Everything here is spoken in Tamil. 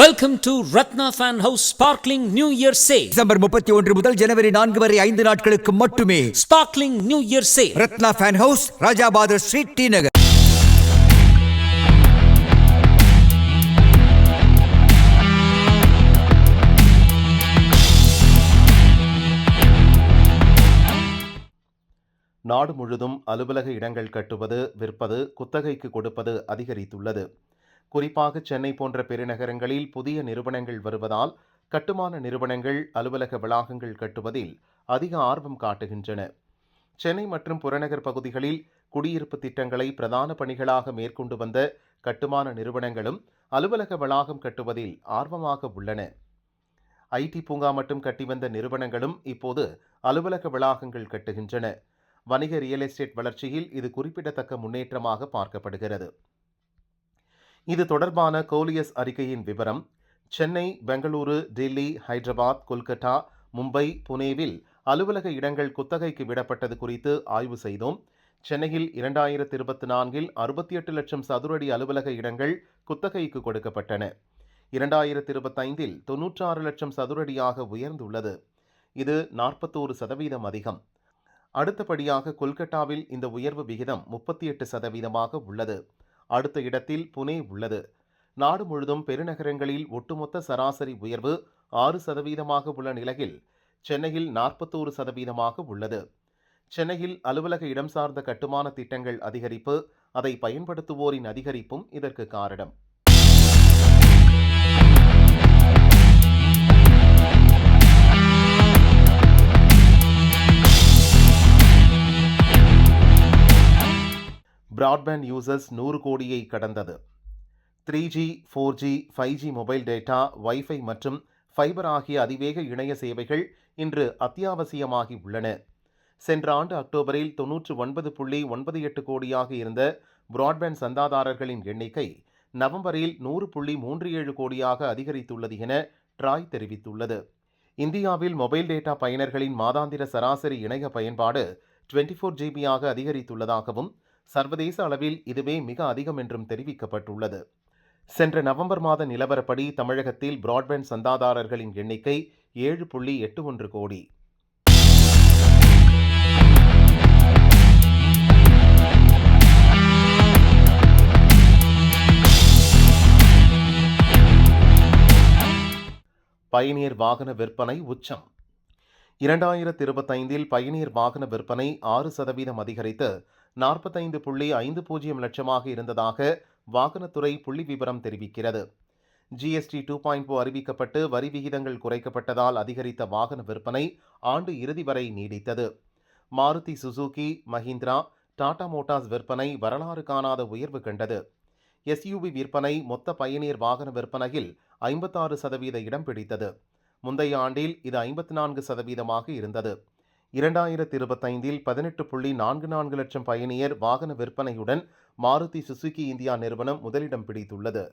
Welcome to Ratna fan house sparkling new year sale December முப்பத்தி ஒன்று முதல் ஜனவரி நான்கு வரை ஐந்து நாட்களுக்கு மட்டுமே. Sparkling new year sale Ratna fan house Rajabadar street T Nagar நாடு முழுதும் அலுவலக இடங்கள் கட்டுவது விற்பது குத்தகைக்கு கொடுப்பது அதிகரித்துள்ளது. குறிப்பாக சென்னை போன்ற பெருநகரங்களில் புதிய நிறுவனங்கள் வருவதால் கட்டுமான நிறுவனங்கள் அலுவலக வளாகங்கள் கட்டுவதில் அதிக ஆர்வம் காட்டுகின்றன. சென்னை மற்றும் புறநகர் பகுதிகளில் குடியிருப்பு திட்டங்களை பிரதான பணிகளாக மேற்கொண்டு வந்த கட்டுமான நிறுவனங்களும் அலுவலக வளாகம் கட்டுவதில் ஆர்வமாக உள்ளன. ஐடி பூங்கா மட்டும் கட்டி வந்த நிறுவனங்களும் இப்போது அலுவலக வளாகங்கள் கட்டுகின்றன. வணிக ரியல் எஸ்டேட் வளர்ச்சியில் இது குறிப்பிடத்தக்க முன்னேற்றமாக பார்க்கப்படுகிறது. இது தொடர்பான கோலியஸ் அறிக்கையின் விவரம் சென்னை பெங்களூரு டெல்லி ஹைதராபாத் கொல்கத்தா மும்பை புனேவில் அலுவலக இடங்கள் குத்தகைக்கு விடப்பட்டது குறித்து ஆய்வு செய்தோம். சென்னையில் இரண்டாயிரத்தி இருபத்தி நான்கில் அறுபத்தி எட்டு லட்சம் சதுரடி அலுவலக இடங்கள் குத்தகைக்கு கொடுக்கப்பட்டன. இரண்டாயிரத்தி இருபத்தைந்தில் தொன்னூற்றாறு லட்சம் சதுரடியாக உயர்ந்துள்ளது. இது நாற்பத்தோரு சதவீதம் அதிகம். அடுத்தபடியாக கொல்கட்டாவில் இந்த உயர்வு விகிதம் முப்பத்தி எட்டு சதவீதமாக உள்ளது. அடுத்த இடத்தில் புனே உள்ளது. நாடு முழுதும் பெருநகரங்களில் ஒட்டுமொத்த சராசரி உயர்வு ஆறு சதவீதமாக உள்ள நிலையில் சென்னையில் நாற்பத்தோரு சதவீதமாக உள்ளது. சென்னையில் அலுவலக இடம் சார்ந்த கட்டுமான திட்டங்கள் அதிகரிப்பு அதை பயன்படுத்துவோரின் அதிகரிப்பும் இதற்கு காரணம். பிராட்பேண்ட் யூசர்ஸ் நூறு கோடியை கடந்தது. Three G four G five G mobile data wifi மற்றும் ஃபைபர் ஆகிய அதிவேக இணைய சேவைகள் இன்று அத்தியாவசியமாகி உள்ளன. சென்ற ஆண்டு அக்டோபரில் தொன்னூற்று ஒன்பது புள்ளி ஒன்பது எட்டு கோடியாக இருந்த பிராட்பேண்ட் சந்தாதாரர்களின் எண்ணிக்கை நவம்பரில் நூறு புள்ளி மூன்று ஏழு கோடியாக அதிகரித்துள்ளது என ட்ராய் தெரிவித்துள்ளது. இந்தியாவில் மொபைல் டேட்டா பயனர்களின் மாதாந்திர சராசரி இணைய பயன்பாடு டுவெண்ட்டி ஃபோர் ஜிபியாக அதிகரித்துள்ளதாகவும் சர்வதேச அளவில் இதுவே மிக அதிகம் என்றும் தெரிவிக்கப்பட்டுள்ளது. சென்ற நவம்பர் மாத நிலவரப்படி தமிழகத்தில் பிராட்பேண்ட் சந்தாதாரர்களின் எண்ணிக்கை ஏழு புள்ளி எட்டு ஒன்று கோடி. பயணியர் வாகன விற்பனை உச்சம். இரண்டாயிரத்தி இருபத்தைந்தில் பயணியர் வாகன விற்பனை ஆறு சதவீதம் அதிகரித்து நாற்பத்தைந்து புள்ளி ஐந்து பூஜ்ஜியம் லட்சமாக இருந்ததாக வாகனத்துறை புள்ளி விவரம் தெரிவிக்கிறது. ஜிஎஸ்டி டூ பாயிண்ட் ஓ அறிவிக்கப்பட்டு வரி விகிதங்கள் குறைக்கப்பட்டதால் அதிகரித்த வாகன விற்பனை ஆண்டு இறுதி வரை நீடித்தது. மாருதி சுசுகி மஹிந்திரா டாடா மோட்டார்ஸ் விற்பனை வரலாறு காணாத உயர்வு கண்டது. எஸ்யூவி விற்பனை மொத்த பயணியர் வாகன விற்பனையில் ஐம்பத்தாறு சதவீத இடம் பிடித்தது. முந்தைய ஆண்டில் இது ஐம்பத்தி நான்கு சதவீதமாக இருந்தது. இரண்டாயிரத்தி இருபத்தைந்தில் பதினெட்டு புள்ளி நான்கு நான்கு லட்சம் பயணியர் வாகன விற்பனையுடன் மாருதி சுசுகி இந்தியா நிறுவனம் முதலிடம் பிடித்துள்ளது.